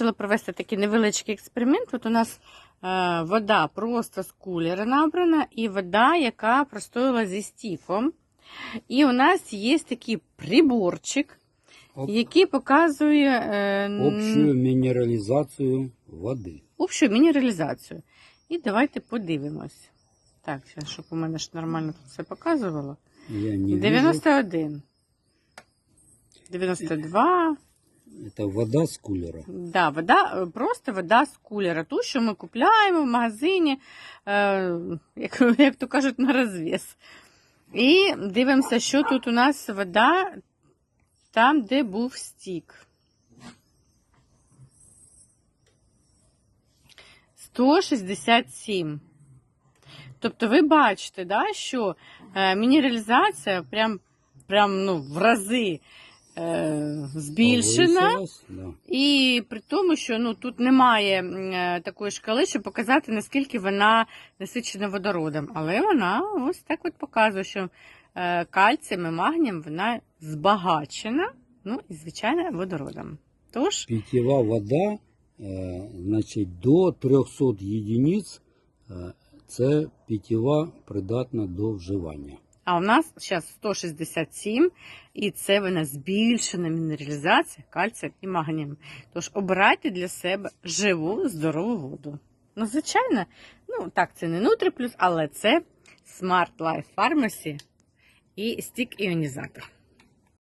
Хотіла провести такий невеличкий експеримент. От у нас е, вода просто з кулера набрана, і вода, яка простояла зі стіком. І у нас є такий приборчик, Оп. який показує е, Общую минерализацию воды. общу мінералізацію. І давайте подивимось. Так, щоб у мене ж нормально тут все показувало. Я не вижу. 91. 92. Это вода с кулера. Да, вода, е, просто вода з кулера. Ту, що ми купляємо в магазині, е, як, як то кажуть, на розвес. І дивимося, що тут у нас вода там, де був стік. 167. Тобто ви бачите, да, що е, мінералізація прям, прям ну, в рази збільшена. Повысилась, Да. І при тому, що ну, тут немає м, е, такої шкали, щоб показати, наскільки вона насичена водородом. Але вона ось так от показує, що е, кальцієм і магнієм вона збагачена, ну і, звичайно, водородом. Тож, Питьевая вода, э, значить, до 300 единиць э, це питьєва придатна до вживання. а у нас зараз 167, і це вона збільшена мінералізація кальцієм і магнієм. Тож обирайте для себе живу, здорову воду. Ну, звичайно, ну так, це не Нутриплюс, але це Smart Life Pharmacy і стік іонізатор.